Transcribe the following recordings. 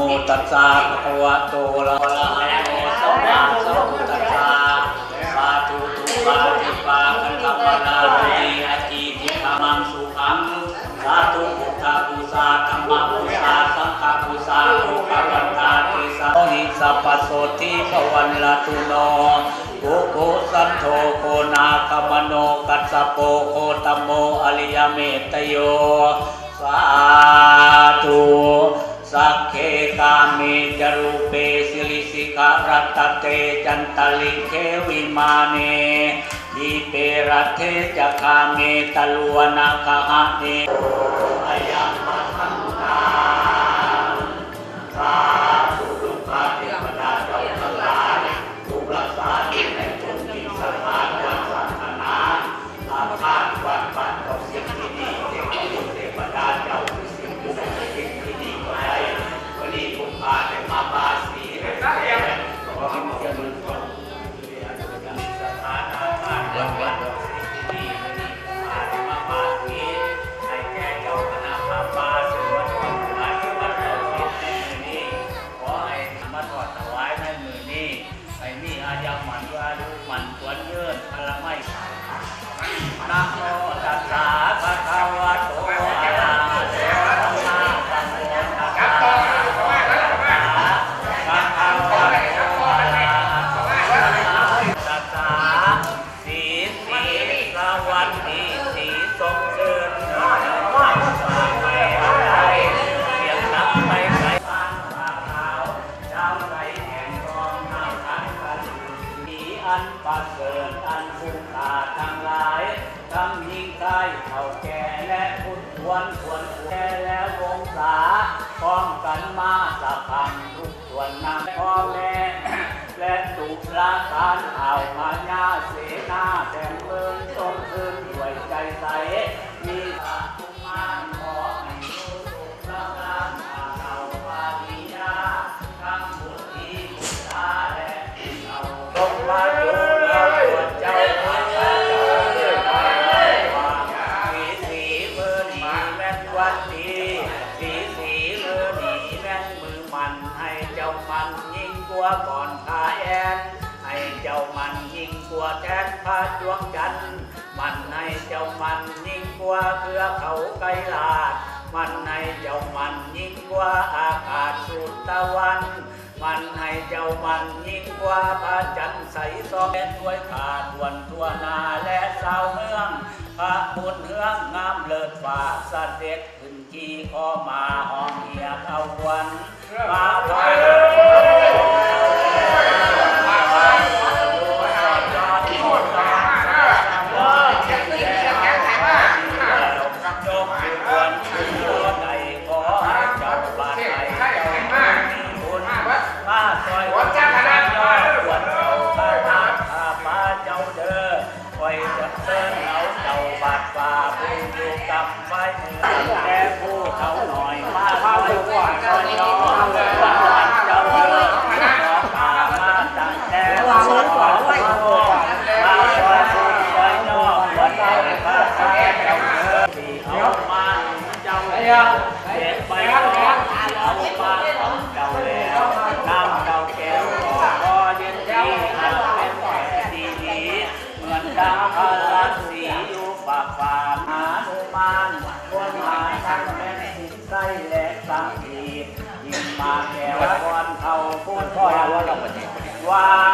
โมตัสสะภะคะวะโตอะระหะโตสัมมาสัมพุทธัสสะสาธุทุกขาทิปาคันธปนาติอาทิทิธรรมังสุขังสาธุพุทธบูชาธรรมบูชาสังฆบูชาโลกวันตาติสาโหิสัพพโสติภวันละตุโนโกโกสันโธโกนาคมโนกัสสะโปโคตโมอริยเมตโยสาธุ สักเคกามิจรูเปสิลิสิการัตเตจันตลิเควิมาเนดีเปรัตเทจะคาเมตลวนาคหะเนอายังมัทันตา ควรแก่แล้วงศาพร้อมกันมาสะพันทุกส่วนนำพ่อแม่และตุลาการเอามาญาเสนาแต่งเมืองทรงคืนด้วยใจใส วันดีสีสีมือหนีแม่นมือมัน ให้เจ้ามันยิ่งกว่าก่อนขาแอนให้เจ้ามันยิ่งกว่าแทนพระดวงจันทร์มันให้เจ้ามันยิ่งกว่าเครือเขาไกลลาด มันให้เจ้ามันยิ่งกว่าอากาศสุดตะวันมันให้เจ้ามันยิ่งกว่าพระจันทร์ใสสองและถ้วยขาดวนทั่วนาและสาวเมือง พระบุญเฮืองงามเลิศฟ้าสเสด็จขึ้นขี่คอมาหอมเหียเข้าวันมาไว้ เจ้าบาดฝ่าผู้อยู่กับไฟมือแต่ผู้เขาหน่อยมาคอยคอยคอยยอย ว่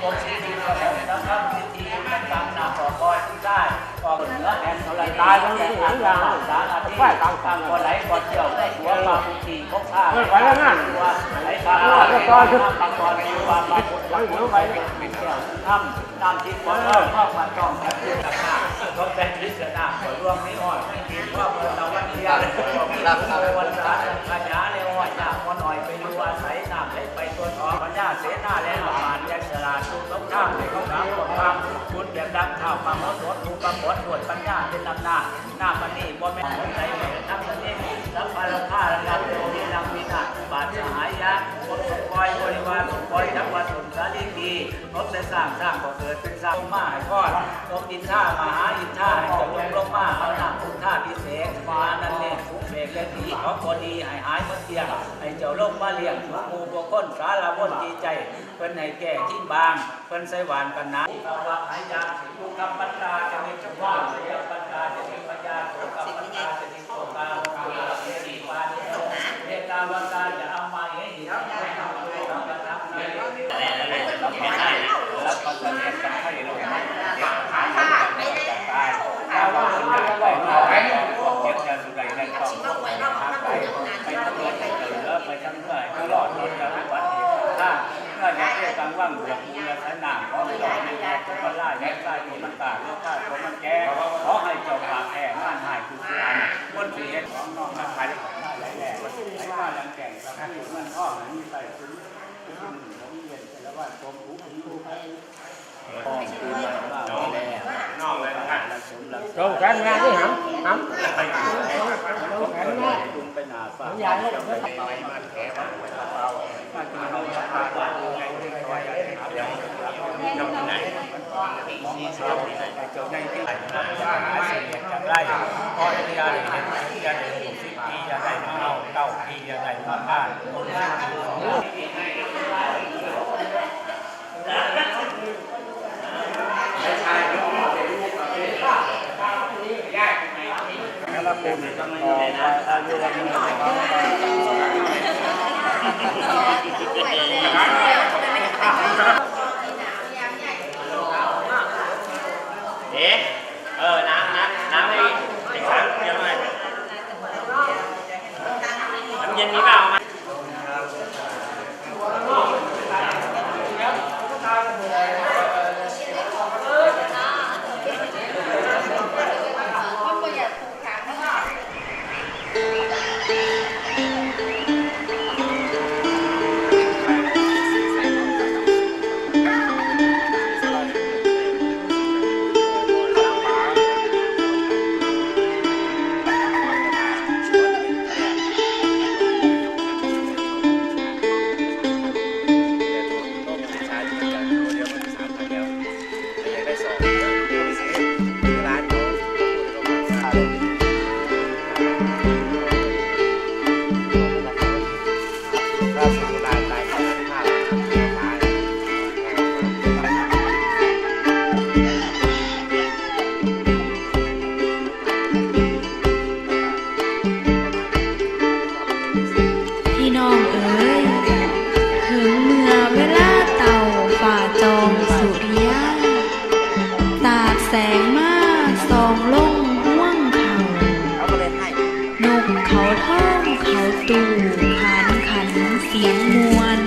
เราโตเย็นผมสิทธิกระผมนะครับสิทธิคุณกำหน้าบอกพอที่ได้ตายทั้งสี่ทั้งอย่างสารอาทิตฝ่ายต่างต่างคนไหลก่อเที่ยวได้หัวปลาปุตีพกผ้าเออไปแล้วนะตัวไหลปลาปลาปลาปลาปลามีปลาปลาพุทธปลาพุทธไปเป็นเที่ยวน้ำน้ำทิพย์ก่อนเออข้าวมันจ้องแบบนี้ต่างหากเขาเป็นลิสนาขอรวมนี้อ่อนไม่กินว่าเมื่อเราวันนี้เรารับวันตาขยาเลยอ่ ปรถภูปลาหมดหวดปัญญาเป็นลำหน้าหน้าปันนี่บ่แม่นคนไหนแม่นักปันนี่สัพพะราคาระดับโลกีนำวินาบาทสหายะคนสมปอยบริวารสมปอยทั้งวันสุนทรีดีรถได้สร้างสร้างก็เกิดเป็นสร้างมาให้ก้อนลมอินท่ามหาอินท่าให้จงลงลงมาเอาหนักคุณท่าเศษมา ขอพอดีให้หายหมดเตียงให้เจ้าโลกมาเลี้ยงทุกหมู่บุคคลสารวนจีใจเพิ่นให้แก่ทิ้งบางเพิ่นใส่หวานกันนะภาวะหายยาสิลูกกำปัญญาจะมีเจ้าพ่อสิกำปั พ่อมันมีใส่ถึงผมเย็นแล้วว่าผมหูผมดูไปพ่อคือมันว่าไม่แล้วนอกเลยนะสมรักโรงการงานที่หำหไปหาจุงไปหนาฟ้าอย่าให้ไปไปมันแผลมันไปเบาถ้าจะเอาสภาพว่าไงที่คอยเลยน้ำไหนมองมาเช้าเจ้าในที่ไหนว่าหาเสียจากไร่อที่ยาเห็นที่ยาเห็นสิบปียาได้มาเอาเก้า ปียาได้มาบ้านแล้วเราเป็นต่องรออายุวันนี้ งมาสองลงห่วงเขานกเขาท่องเขาตู่ขันขันเสียงมวล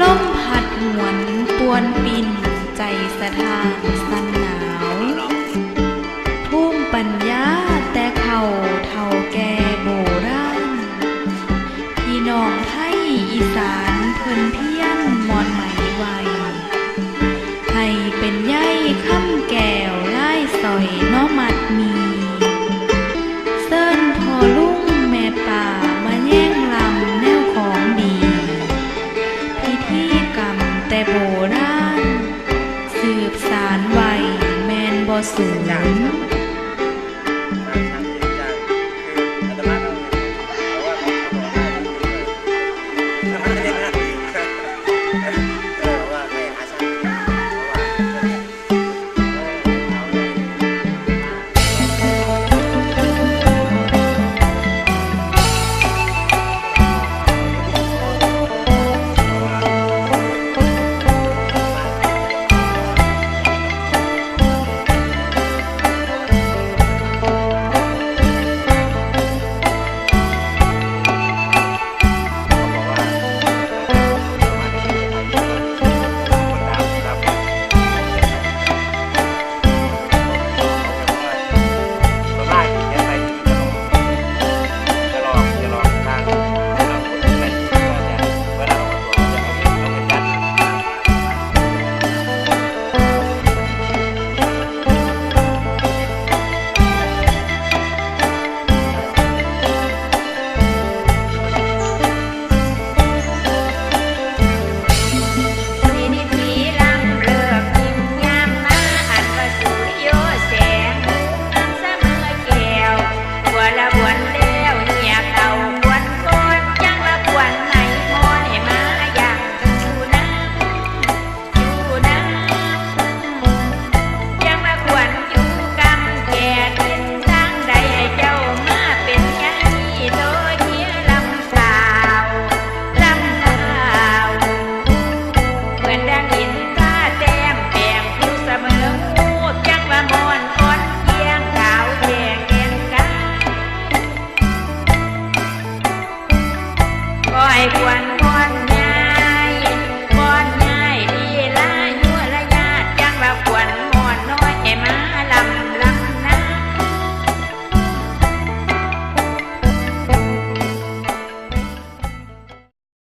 ลมพัดหวนปวนปิ่นใจสะท้านสั่น ใยค่ำแก้วไล่สอยน้อมัดมี เส้นพอลุ่งแม่ป่ามาแย่งลำแนวของดี พิธีกรรมแต่โบราณสืบสารไว้แมนบอสูง